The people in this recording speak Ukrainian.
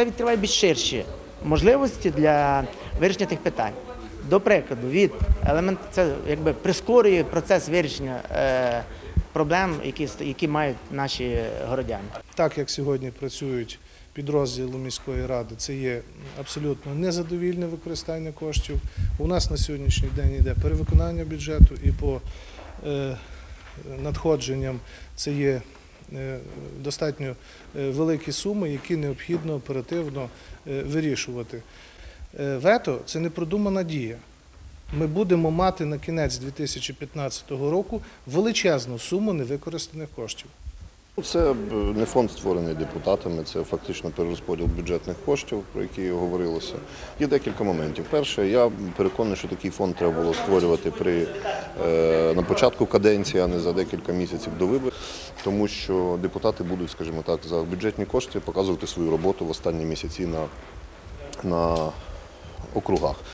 це відкриває більш ширші можливості для вирішення тих питань. До прикладу, від елемент це якби прискорює процес вирішення е, проблем, які, які мають наші городяни. Так як сьогодні працюють підрозділи міської ради, це є абсолютно незадовільне використання коштів. У нас на сьогоднішній день йде перевиконання бюджету і по е, надходженням це є достатньо е, великі суми, які необхідно оперативно е, вирішувати. Е, Вето це непродумана дія. Ми будемо мати на кінець 2015 року величезну суму невикористаних коштів. Ну, Це е, не фонд створений депутатами, це фактично перерозподіл бюджетних коштів, про які говорилося. Є декілька моментів. Перше, я переконаний, що такий фонд треба було створювати при, е, на початку каденції, а не за декілька місяців до виборів, тому що депутати будуть, скажімо так, за бюджетні кошти показувати свою роботу в останні місяці на, на округах.